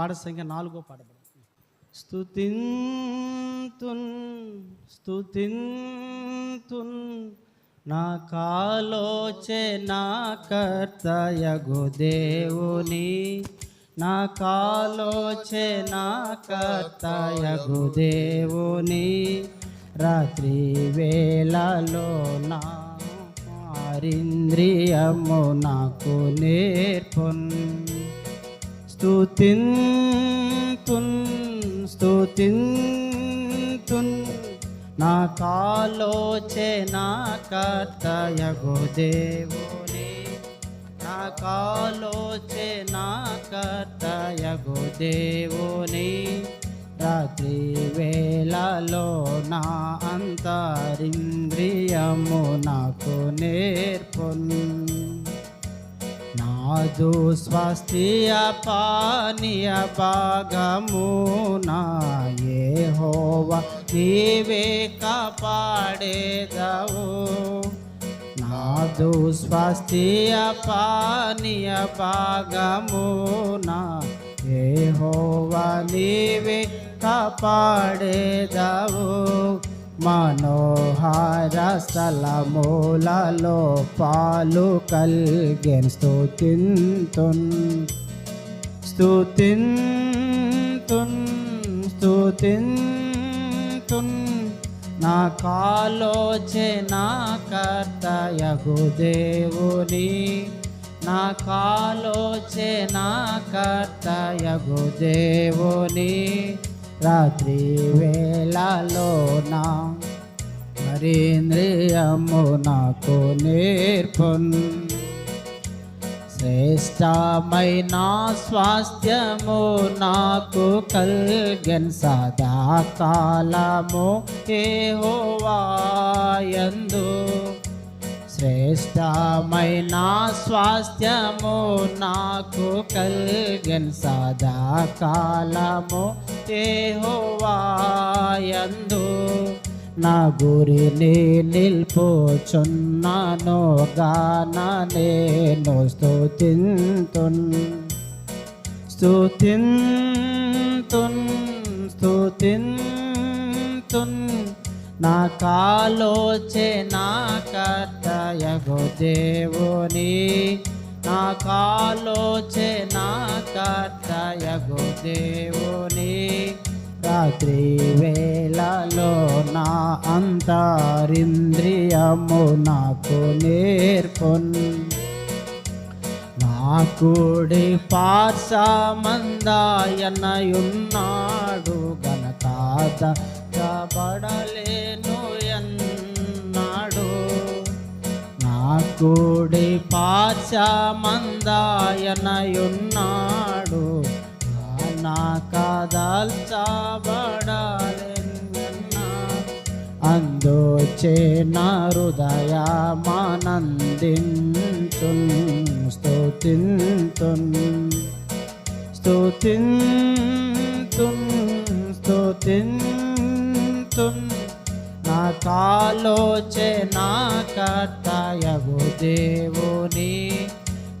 పాట సంఖ్య నాలుగో పాట స్తుతింతున్ స్తుతింతున్ నా కాలోచన కర్తయగు దేవుని. నా కాలోచన కర్తయగు దేవుని. రాత్రి వేళలో నా మారింద్రియము నాకు నేర్పున్. స్తుతింతున్ స్తుతింతున్ నా కాలోచన కర్తయగు దేవుని. నా కాలోచన కర్తయగు దేవుని. రాత్రి వేళలో నా అంతరింద్రియము నాకు నేర్పొన్. నాదు స్వస్తియ పానీయ భాగము ఏ హోవ నీవే కాపాడేదవు. నాదు స్వస్తియ పానీయ భాగమునా ఏ హోవ నీవే కాపాడేదవు. మనోహార స్థలములలో పాలు కల్గెన్ స్థుతింతున్ స్థుతింతున్ స్థుతింతున్ నా కాలోచన కర్తయగు దేవుని. నా కాలోచన కర్తయగు దేవుని. రాత్రి వేళలో నా హరీంద్రియము నాకు నేర్పొన్. శ్రేష్టమైన స్వాస్థ్యము నాకు కల్గన్ సదాకాలము ఏ హోవాయందు శ్రేష్టమైన స్వాస్థ్యము నాకు కల్గెన్ సదా కాలము హోవాయందు నా గురిని నిల్పోచున్నాను గాన నేను స్తుతింతున్. స్తుతింతున్ స్తుతింతున్. నా కాలోచన కర్తయగు దేవుని. నా కాలోచన కర్తయగు దేవుని. రాత్రి వేళలో నా అంతరింద్రియము నాకు నేర్పున్. నా కూడి పార్సమందాయనయున్నాడు గనకాద కాబడలేను ఎన్నాడు. నా కూడి పార్సమందాయనయున్నాడు నా కదల్చబడాలెన్నా అందుచే నా హృదయమానందించున్ స్తుతింతున్ స్తుతింతున్ స్తుతింతున్. నా కాలోచన కర్తయగు దేవుని.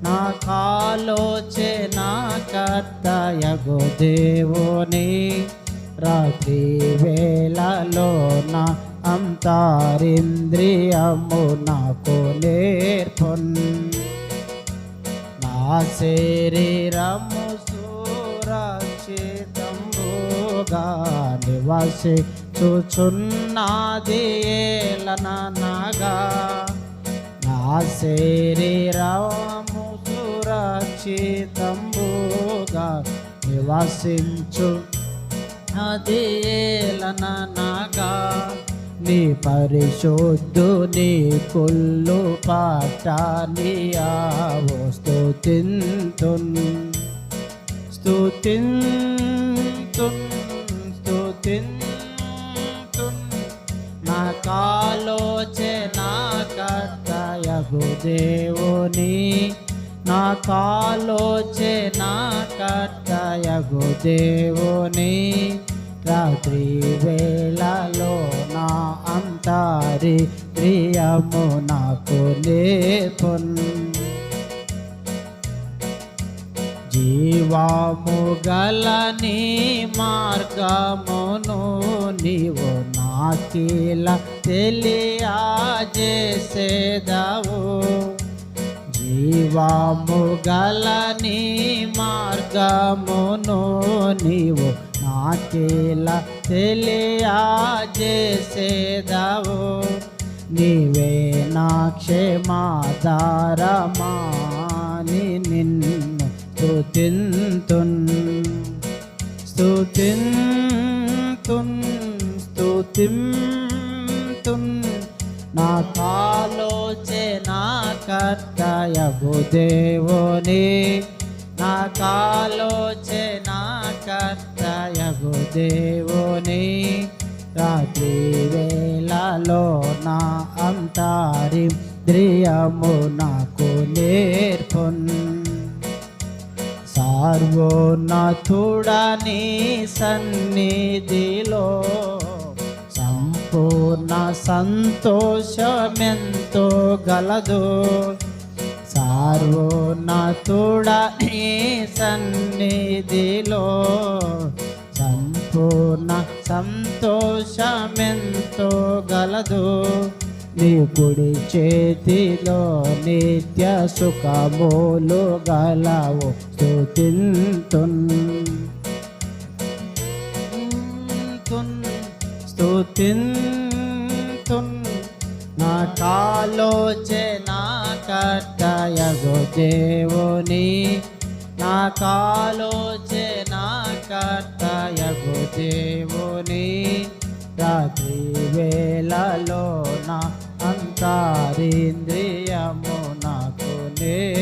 నా కాలోచన కర్తయగు దేవుని. రాత్రి వేళలో నా అంతరింద్రియము నాకు నేర్పొన్. నా శరీరము సురక్షితంబుగా నివాసి చూచున్నది ఏలనగా నా శరీరము సురక్షితంబుగా నివసించు అది ఏలనగా నీ పరిశుద్ధు నీ కుళ్ళు పాటాలియా స్తుతింతున్ స్తుతింతున్ స్తుతింతున్. దేవుని నా కాలోచన కట్టయగు దేవుని రాత్రి వేళలో నా అంతరి ప్రియము నాకు నేర్పొన్. జీవాము గల నీ మార్గమును నీవు నాకిల తెలియజేసేదవు జీవాము గల నీ మార్గమును నీవు నాకిల తెలియజేసేదవు నీవే నా క్షేమాధారమాని నిన్ను స్తుతింతున్ స్తుతింతున్ స్తుతింతున్ కాలోచన కర్తయగు దేవుని. నా కాలోచన కర్తయగు దేవుని. రాత్రి వేళలో నా అంతారి ద్రియము నాకు నేర్పున్. సార్వోన్నతుడని సన్నిధిలో పూర్ణ సంతోషమెంతో గలదు. సార్వోన్నతుడని సన్నిధిలో సంపూర్ణ సంతోషమెంతో గలదు. నీ కుడి చేతిలో నిత్య సుఖములు గలవు స్థుతింతున్ కాలోచన కర్తయగు దేవుని. నా కాలోచన కర్తయగు దేవుని. రాత్రి వేళలో నా అంతరింద్రియము నాకు నేర్పు